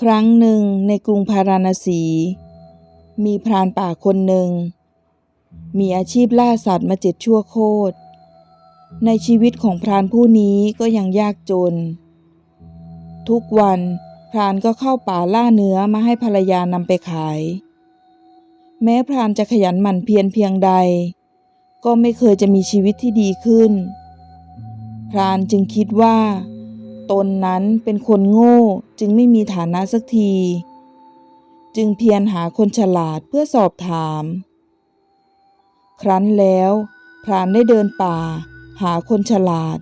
ครั้งหนึ่งในกรุงพาราณสี มีพรานป่าคนหนึ่ง มีอาชีพล่าสัตว์มาเจ็ดชั่วโคตร ในชีวิตของพรานผู้นี้ก็ยังยากจน ทุกวันพรานก็เข้าป่าล่าเนื้อมาให้ภรรยานำไปขาย แม้พรานจะขยันหมั่นเพียรเพียงใด ก็ไม่เคยจะมีชีวิตที่ดีขึ้น พรานจึงคิดว่า ตนนั้นเป็นคนโง่จึงไม่มีฐานะสักที จึงเพียรหาคนฉลาดเพื่อสอบถาม ครั้นแล้วพรานได้เดินป่า หาคนฉลาด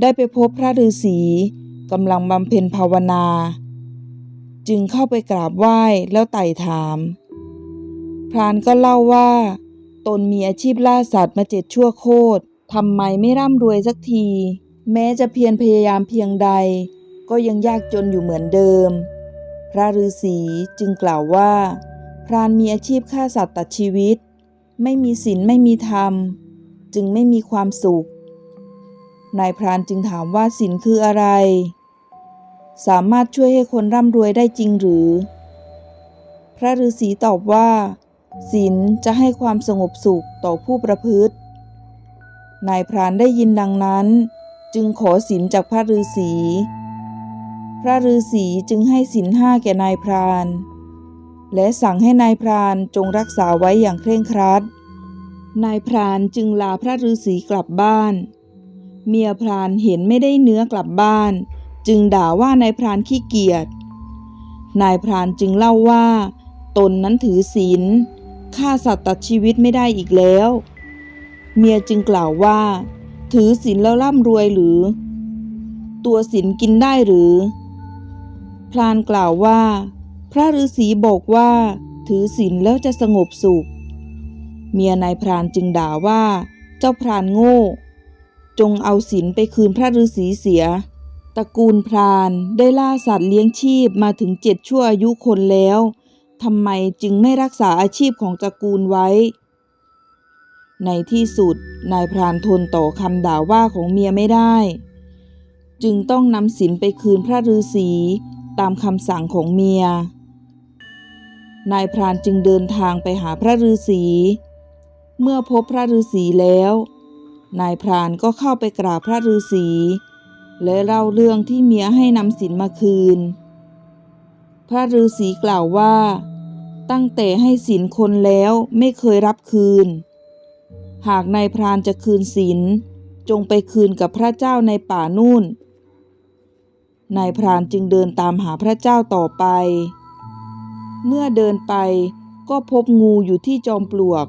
ได้ไปพบพระฤาษีกำลังบำเพ็ญภาวนา จึงเข้าไปกราบไหว้แล้วไต่ถาม พรานก็เล่าว่า ตนมีอาชีพล่าสัตว์มาเจ็ดชั่วโคตรทำไมไม่ร่ำรวยสักที แม้จะเพียรพยายามเพียงใด ก็ยังยากจนอยู่เหมือนเดิม พระฤาษีจึงกล่าวว่า พรานมีอาชีพฆ่าสัตว์ตัดชีวิต ไม่มีศีลไม่มีธรรม จึงไม่มีความสุข นายพรานจึงถามว่าศีลคืออะไร สามารถช่วยให้คนร่ำรวยได้จริงหรือ พระฤาษีตอบว่าศีลจะให้ความสงบสุขต่อผู้ประพฤติ นายพรานได้ยินดังนั้น จึงขอศีลจากพระฤาษี พระฤาษีจึงให้ศีลห้าแก่นายพราน และสั่งให้นายพรานจงรักษาไว้อย่างเคร่งครัด นายพรานจึงลาพระฤาษีกลับบ้าน เมียพรานเห็นไม่ได้เนื้อกลับบ้าน จึงด่าว่านายพรานขี้เกียจ นายพรานจึงเล่าว่า ตนนั้นถือศีลฆ่าสัตว์ตัดชีวิตไม่ได้อีกแล้ว เมียจึงกล่าวว่า ถือศีลแล้วร่ำรวยหรือ ตัวศีลกินได้หรือพรานกล่าวว่า พระฤาษีบอกว่า ถือศีลแล้วจะสงบสุข เมียนายพรานจึงด่าว่า เจ้าพรานโง่ จงเอาศีลไปคืนพระฤาษีเสียตระกูลพรานได้ล่าสัตว์เลี้ยงชีพมาถึงเจ็ดชั่วอายุคนแล้วทำไมจึงไม่รักษาอาชีพของตระกูลไว้ ในที่สุดนายพรานทนต่อคำด่าว่าของเมียไม่ได้ จึงต้องนำศีลไปคืนพระฤาษีตามคำสั่งของเมีย นายพรานจึงเดินทางไปหาพระฤาษี เมื่อพบพระฤาษีแล้ว นายพรานก็เข้าไปกราบพระฤาษีและเล่าเรื่องที่เมียให้นำศีลมาคืน พระฤาษีกล่าวว่า ตั้งแต่ให้ศีลคนแล้วไม่เคยรับคืน หากนายพรานจะคืนศีลจงไปคืนกับพระเจ้าในป่านู่น นายพรานจึงเดินตามหาพระเจ้าต่อไป เมื่อเดินไปก็พบงูอยู่ที่จอมปลวก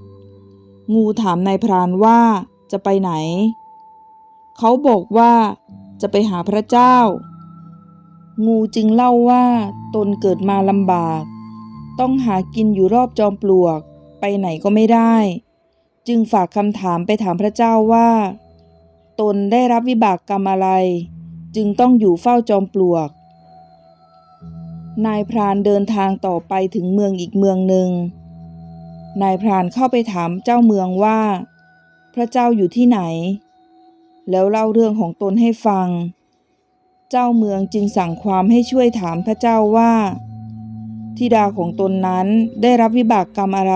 งูถามนายพรานว่าจะไปไหน เขาบอกว่าจะไปหาพระเจ้า งูจึงเล่าว่าตนเกิดมาลำบาก ต้องหากินอยู่รอบจอมปลวก ไปไหนก็ไม่ได้ จึงฝากคำถามไปถามพระเจ้าว่า ตนได้รับวิบากกรรมอะไร จึงต้องอยู่เฝ้าจอมปลวก นายพรานเดินทางต่อไปถึงเมืองอีกเมืองหนึ่ง นายพรานเข้าไปถามเจ้าเมืองว่า พระเจ้าอยู่ที่ไหน แล้วเล่าเรื่องของตนให้ฟัง เจ้าเมืองจึงสั่งความให้ช่วยถามพระเจ้าว่าธิดาของตนนั้นได้รับวิบากกรรมอะไร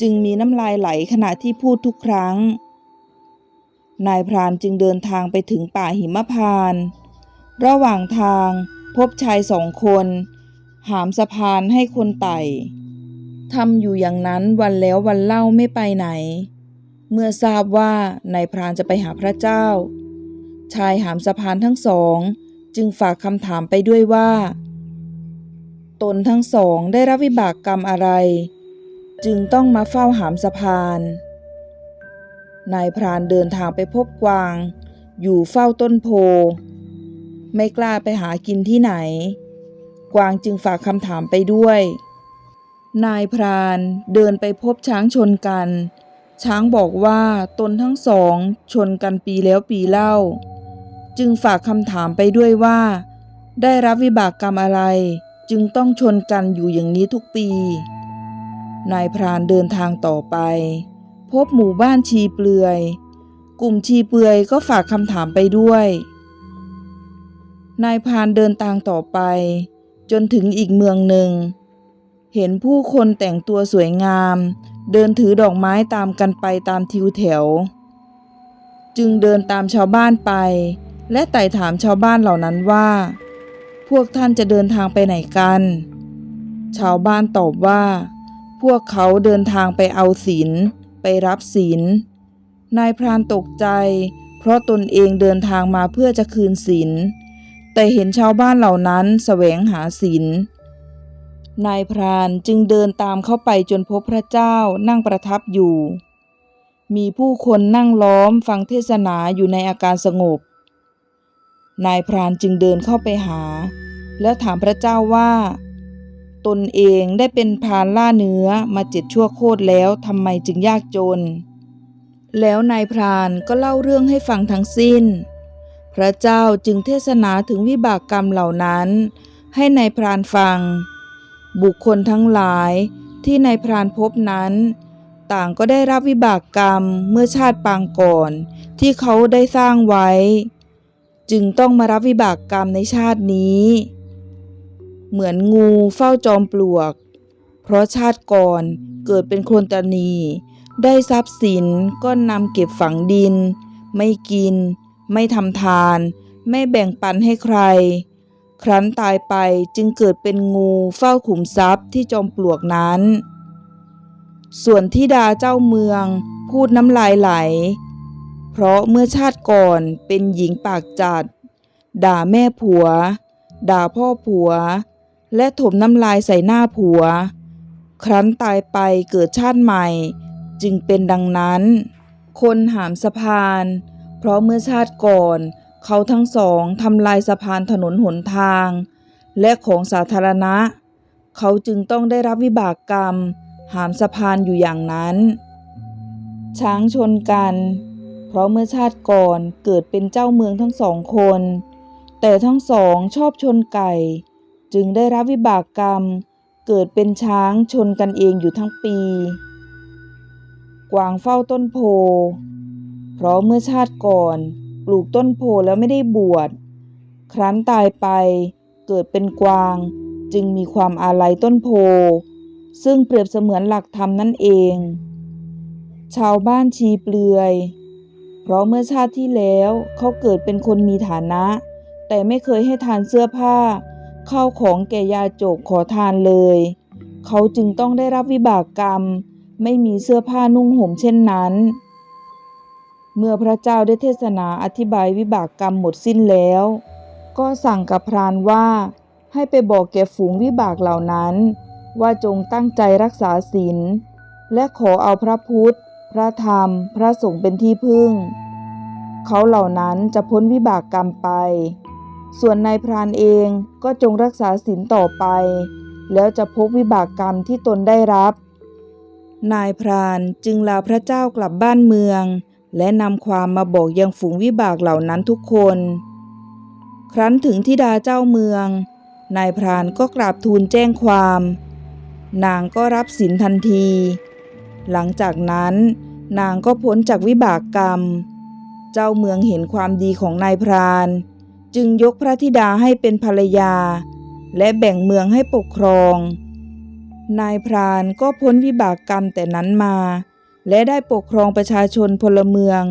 จึงมีน้ำลายไหลขณะที่พูดทุกครั้ง นายพรานจึงเดินทางไปถึงป่าหิมพาน ระหว่างทางพบชายสองคน หามสะพานให้คนไต่ทำอยู่อย่างนั้นวันแล้ววันเล่าไม่ไปไหน เมื่อทราบว่านายพรานจะไปหาพระเจ้า ชายหามสะพานทั้งสอง จึงฝากคำถามไปด้วยว่า ตนทั้งสองได้รับวิบากกรรมอะไร จึงต้องมาเฝ้าหามสะพาน นายพรานเดินทางไปพบกวาง อยู่เฝ้าต้นโพ ไม่กล้าไปหากินที่ไหน กวางจึงฝากคำถามไปด้วย นายพรานเดินไปพบช้างชนกัน ช้างบอกว่าตนทั้งสองชนกันปีแล้วปีเล่า จึงฝากคำถามไปด้วยว่า ได้รับวิบากกรรมอะไร จึงต้องชนกันอยู่อย่างนี้ทุกปี นายพรานเดินทางต่อไป พบหมู่บ้านชีเปลือย กลุ่มชีเปลือยก็ฝากคำถามไปด้วย นายพรานเดินทางต่อไป จนถึงอีกเมืองหนึ่ง เห็นผู้คนแต่งตัวสวยงาม เดินถือดอกไม้ตามกันไปตามทิวแถว จึงเดินตามชาวบ้านไป และไต่ถามชาวบ้านเหล่านั้นว่า พวกท่านจะเดินทางไปไหนกัน ชาวบ้านตอบว่า พวกเขาเดินทางไปเอาศีลไปรับศีลนายพรานตกใจ เพราะตนเองเดินทางมาเพื่อจะคืนศีลแต่เห็นชาวบ้านเหล่านั้นแสวงหาศีลนายพรานจึงเดินตามเข้าไปจนพบพระเจ้านั่งประทับอยู่ มีผู้คนนั่งล้อมฟังเทศนาอยู่ในอาการสงบ นายพรานจึงเดินเข้าไปหา แล้วถามพระเจ้าว่า ตนเองได้เป็นพรานล่าเนื้อมาเจ็ดชั่วโคตรแล้วทำไมจึงยากจน แล้วนายพรานก็เล่าเรื่องให้ฟังทั้งสิ้น พระเจ้าจึงเทศนาถึงวิบากกรรมเหล่านั้น ให้นายพรานฟัง บุคคลทั้งหลายที่นายพรานพบนั้น ต่างก็ได้รับวิบากกรรมเมื่อชาติปางก่อน ที่เขาได้สร้างไว้ จึงต้องมารับวิบากกรรมในชาตินี้ เหมือนงูเฝ้าจอมปลวก เพราะชาติก่อนเกิดเป็นคนตานี ได้ทรัพย์สินก็นำเก็บฝังดิน ไม่กิน ไม่ทำทาน ไม่แบ่งปันให้ใคร ครั้นตายไปจึงเกิดเป็นงูเฝ้าขุมทรัพย์ที่จอมปลวกนั้น ส่วนที่ดาเจ้าเมืองพูดน้ำลายไหล เพราะเมื่อชาติก่อนเป็นหญิงปากจัด ด่าแม่ผัว ด่าพ่อผัว และถมน้ำลายใส่หน้าผัว ครั้นตายไปเกิดชาติใหม่ จึงเป็นดังนั้น คนหามสะพาน เพราะเมื่อชาติก่อน เขาทั้งสองทำลายสะพานถนนหนทาง และของสาธารณะ เขาจึงต้องได้รับวิบากกรรม หามสะพานอยู่อย่างนั้น ช้างชนกัน เพราะเมื่อชาติก่อนเกิดเป็นเจ้าเมืองทั้งสองคน แต่ทั้งสองชอบชนไก่ จึงได้รับวิบากกรรม เกิดเป็นช้างชนกันเองอยู่ทั้งปี กวางเฝ้าต้นโพ เพราะเมื่อชาติก่อนปลูกต้นโพแล้วไม่ได้บวช ครั้นตายไปเกิดเป็นกวางจึงมีความอาลัยต้นโพ ซึ่งเปรียบเสมือนหลักธรรมนั่นเอง ชาวบ้านชีเปลือย เพราะเมื่อชาติที่แล้วเขาเกิดเป็นคนมีฐานะ แต่ไม่เคยให้ทานเสื้อผ้า ข้าของแก่ยาโจกขอทานเลย เขาจึงต้องได้รับวิบากกรรม ไม่มีเสื้อผ้านุ่งห่มเช่นนั้น เมื่อพระเจ้าได้เทศนาอธิบายวิบากกรรมหมดสิ้นแล้ว ก็สั่งกับพรานว่า ให้ไปบอกแก่ฝูงวิบากเหล่านั้น ว่าจงตั้งใจรักษาศีลและขอเอาพระพุทธ พระธรรม พระสงฆ์เป็นที่พึ่ง เขาเหล่านั้นจะพ้นวิบากกรรมไป ส่วนนายพรานเองก็จงรักษาศีลต่อไป แล้วจะพบวิบากกรรมที่ตนได้รับ นายพรานจึงลาพระเจ้ากลับบ้านเมือง และนำความมาบอกยังฝูงวิบากเหล่านั้นทุกคน ครั้นถึงทิดาเจ้าเมือง นายพรานก็กราบทูลแจ้งความ นางก็รับสินทันที หลังจากนั้น นางก็พ้นจากวิบากกรรม เจ้าเมืองเห็นความดีของนายพราน จึงยกพระธิดาให้เป็นภรรยา และแบ่งเมืองให้ปกครอง นายพรานก็พ้นวิบากกรรมแต่นั้นมา และได้ปกครองประชาชนพลเมือง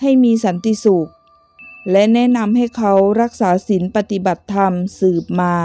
ให้มีสันติสุข และแนะนำให้เขารักษาศีลปฏิบัติธรรมสืบมา